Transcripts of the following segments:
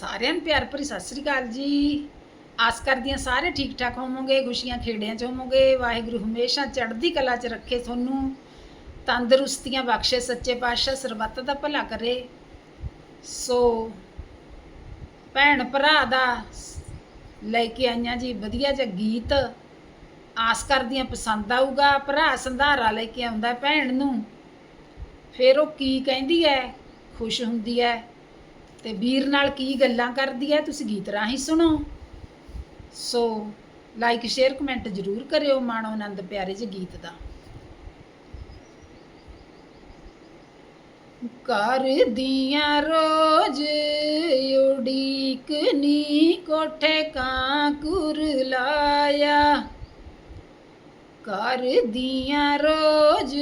ਸਾਰਿਆਂ ਨੂੰ ਪਿਆਰ ਭਰੀ ਸਤਿ ਸ੍ਰੀ ਅਕਾਲ ਜੀ। ਆਸ ਕਰਦੀਆਂ ਸਾਰੇ ਠੀਕ ਠਾਕ ਹੋਵੋਗੇ, ਖੁਸ਼ੀਆਂ ਖੇੜਿਆਂ ਚ ਹੋਵੋਗੇ। ਵਾਹਿਗੁਰੂ ਹਮੇਸ਼ਾ ਚੜ੍ਹਦੀ ਕਲਾ ਚ ਰੱਖੇ ਤੁਹਾਨੂੰ। ਤੰਦਰੁਸਤੀਆਂ ਬਖਸ਼ੇ ਸੱਚੇ ਪਾਤਸ਼ਾਹ, ਸਰਬੱਤ ਦਾ ਭਲਾ ਕਰੇ। ਸੋ ਭੈਣ ਭਰਾ ਦਾ ਲੈ ਕੇ ਆਈਆਂ ਜੀ ਵਧੀਆ ਜਿਹਾ ਗੀਤ। ਆਸ ਕਰਦੀਆਂ ਪਸੰਦ ਆਊਗਾ, ਭਰਾ ਸੰਧਾਰਾ ਲੈ ਕੇ ਆਉਂਦਾ ਭੈਣ ਨੂੰ। ਫਿਰ ਉਹ ਕੀ ਕਹਿੰਦੀ ਹੈ? ਖੁਸ਼ ਹੁੰਦੀ ਹੈ। ਤੇ ਵੀਰ ਨਾਲ ਕੀ ਗੱਲਾਂ ਕਰਦੀ ਹੈ ਤੁਸੀਂ ਗੀਤ ਰਾਹੀਂ ਸੁਣੋ ਸੋ ਲਾਈਕ ਸ਼ੇਅਰ ਕਮੈਂਟ ਜ਼ਰੂਰ ਕਰਿਓ ਮਾਣੋ ਆਨੰਦ ਪਿਆਰੇ ਜਿਹੇ ਗੀਤ ਦਾ। ਕਰਦੀਆਂ ਰੋਜ਼ ਉਡੀਕ ਨੀ ਕੋਠੇ ਕਾਂ ਕੁਰ ਲਾਇਆ ਕਰਦੀਆਂ ਰੋਜ਼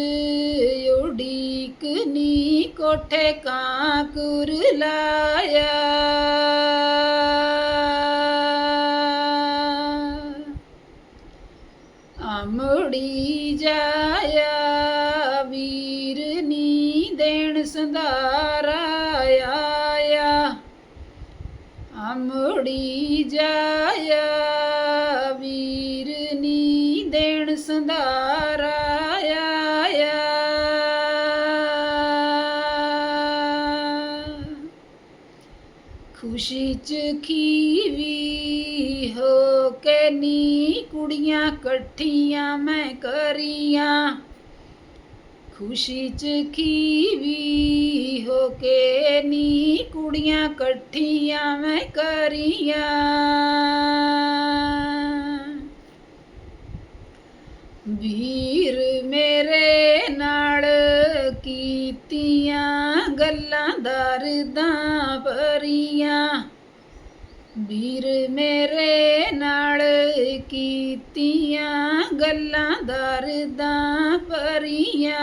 ਉਡੀਕ ਨੀ ਕੋਠੇ ਕਾਂ ਕੁਰ ਲਾਇਆ। ਅਮੜੀ ਜਾਇਆ, ਵੀਰ ਨੀ ਦੇਣ ਸੰਧਾਰਾ ਆਇਆ। ਅਮੜੀ ਜਾਇਆ, ਵੀਰ ਨੀ ਦੇਣ ਸੰਧਾਰਾ ਖੁਸ਼ੀ ਚ ਖੀਵੀ ਹੋ ਕੇ ਨੀ ਕੁੜੀਆਂ ਇਕੱਠੀਆਂ ਮੈਂ ਕਰੀਆਂ ਖੁਸ਼ੀ ਚ ਖੀਵੀ ਹੋ ਕੇ ਨੀ ਕੁੜੀਆਂ ਇਕੱਠੀਆਂ ਮੈਂ ਕਰੀਆਂ ਵੀਰ ਮੇਰੇ ਨਾਲ ਕੀਤੀਆਂ ਗੱਲਾਂ ਦਰਦਾਂ ਭਰੀਆਂ। ਵੀਰ ਮੇਰੇ ਨਾਲ ਕੀਤੀਆਂ ਗੱਲਾਂ ਦਰਦਾਂ ਭਰੀਆਂ।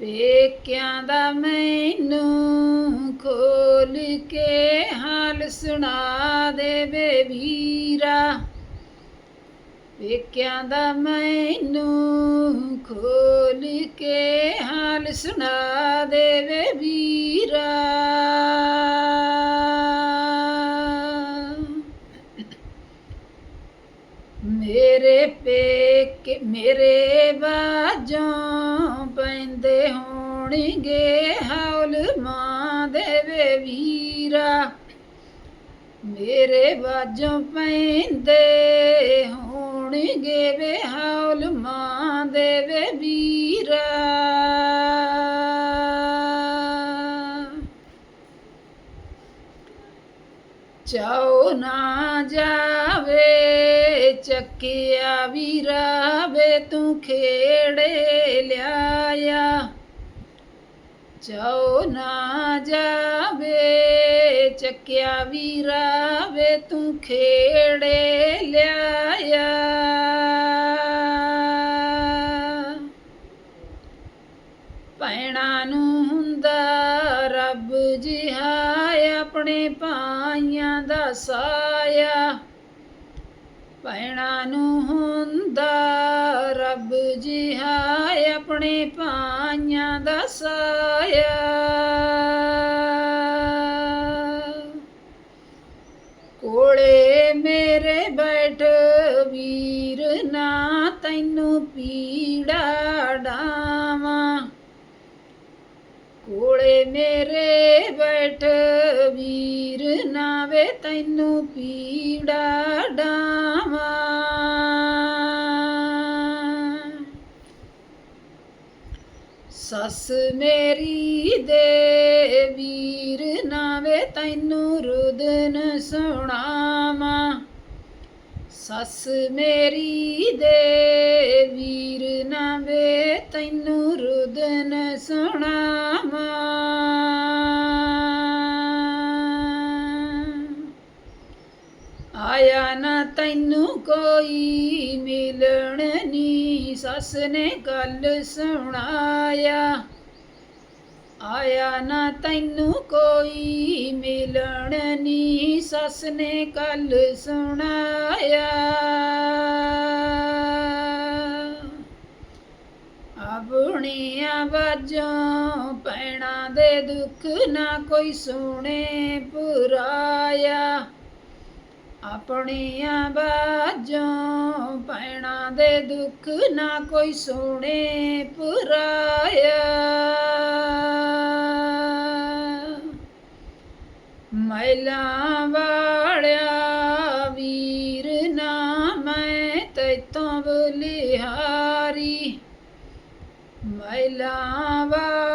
ਪੇਕਿਆਂ ਦਾ ਮੈਨੂੰ ਖੋਲ ਕੇ ਹਾਲ ਸੁਣਾ ਦੇਵੇ ਵੀਰਾ। ਪੇਕਿਆਂ ਦਾ ਮੈਨੂੰ ਕੇ ਹਾਲ ਸੁਣਾ ਦੇਵੇ ਵੀਰਾ। ਮੇਰੇ ਪੇਕੇ, ਮੇਰੇ ਬਾਜੋਂ ਪੈਂਦੇ ਹੋਣਗੇ ਹੌਲ ਮਾਂ ਦੇਵੇ ਵੀਰਾ। ਮੇਰੇ ਬਾਜੋਂ ਪੈਂਦੇ ਹੋਣਗੇ ਵੇ ਹੌਲ ਮਾਂ ਦੇਵੇ ਵੀਰਾ। ਚਾਉ ਨਾ ਜਾਵੇ, ਚੱਕਿਆ ਵੀਰਾ ਵੇ ਤੂੰ ਖੇੜੇ ਲਿਆਇਆ। ਚਾਉ ਨਾ ਜਾ ਕਿਆ ਵੀਰਾ ਵੇ ਤੂੰ ਖੇੜੇ ਲਿਆਇਆ? ਭੈਣਾਂ ਨੂੰ ਹੁੰਦਾ ਰੱਬ ਜਿਹਾ, ਆਪਣੇ ਪਾਈਆਂ ਦਾ ਸਾਇਆ। ਭੈਣਾ ਨੂੰ ਹੁੰਦਾ ਰੱਬ ਜਿਹਾ, ਆਪਣੇ ਪਾਈਆਂ ਦਾ ਸਾਇਆ। ਮੇਰੇ ਬੈਠ ਵੀਰ ਨਾ ਵੇ ਤੈਨੂੰ ਪੀੜਾ ਡਾਵਾਂ। ਸੱਸ ਮੇਰੀ ਦੇ ਵੀਰ ਨਾ ਵੇ ਤੈਨੂੰ ਰੁਦਨ ਸੁਣਾਵਾਂ। ਸੱਸ ਮੇਰੀ ਦੇ ਵੀਰ ਨਾ ਵੇ ਤੈਨੂੰ ਰੁਦਨ ਸੁਣਾਵਾਂ। ਨਾ ਤੈਨੂੰ ਕੋਈ ਮਿਲਣ ਨੀ ਸੱਸ ਨੇ ਗੱਲ ਸੁਣਾਇਆ, ਆਇਆ ਨਾ ਤੈਨੂੰ ਕੋਈ ਮਿਲਣ ਨੀ ਸੱਸ ਨੇ ਕੱਲ ਸੁਣਾਇਆ ਆ ਆਪਣੀਆਂ ਬਾਝੋਂ ਪੈਣਾ ਦੇ ਦੁੱਖ ਨਾ ਕੋਈ ਸੁਣੇ। ਪੁਰਾਇਆ ਆਪਣੀਆਂ ਬਾਝੋਂ ਪੈਣਾ ਦੇ ਦੁੱਖ ਨਾ ਕੋਈ ਸੁਣੇ ਪੁਰਾਇਆ। ਮਹਿਲਾ ਵਾਲਿਆ ਵੀਰ ਨਾ ਮੈਂ ਤੈਥੋਂ ਬਲਿਹਾਰੀ। ਮੈਲਾਂ ਵਾਲਿਆ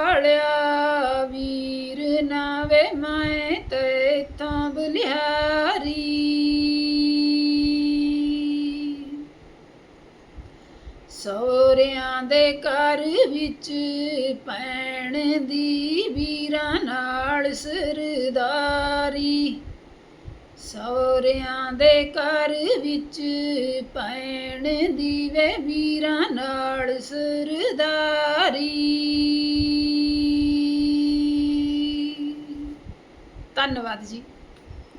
ਸੋਰਿਆਂ ਦੇ ਘਰ ਵਿੱਚ ਪੈਣ ਦੀ ਵੀਰਾਂ ਨਾਲ ਸਰਦਾਰੀ। ਸੋਰਿਆਂ ਦੇ ਘਰ ਵਿੱਚ ਪੈਣ ਦੀ ਵੇ ਵੀਰਾਂ ਨਾਲ ਸਰਦਾਰੀ। ਧੰਨਵਾਦ ਜੀ।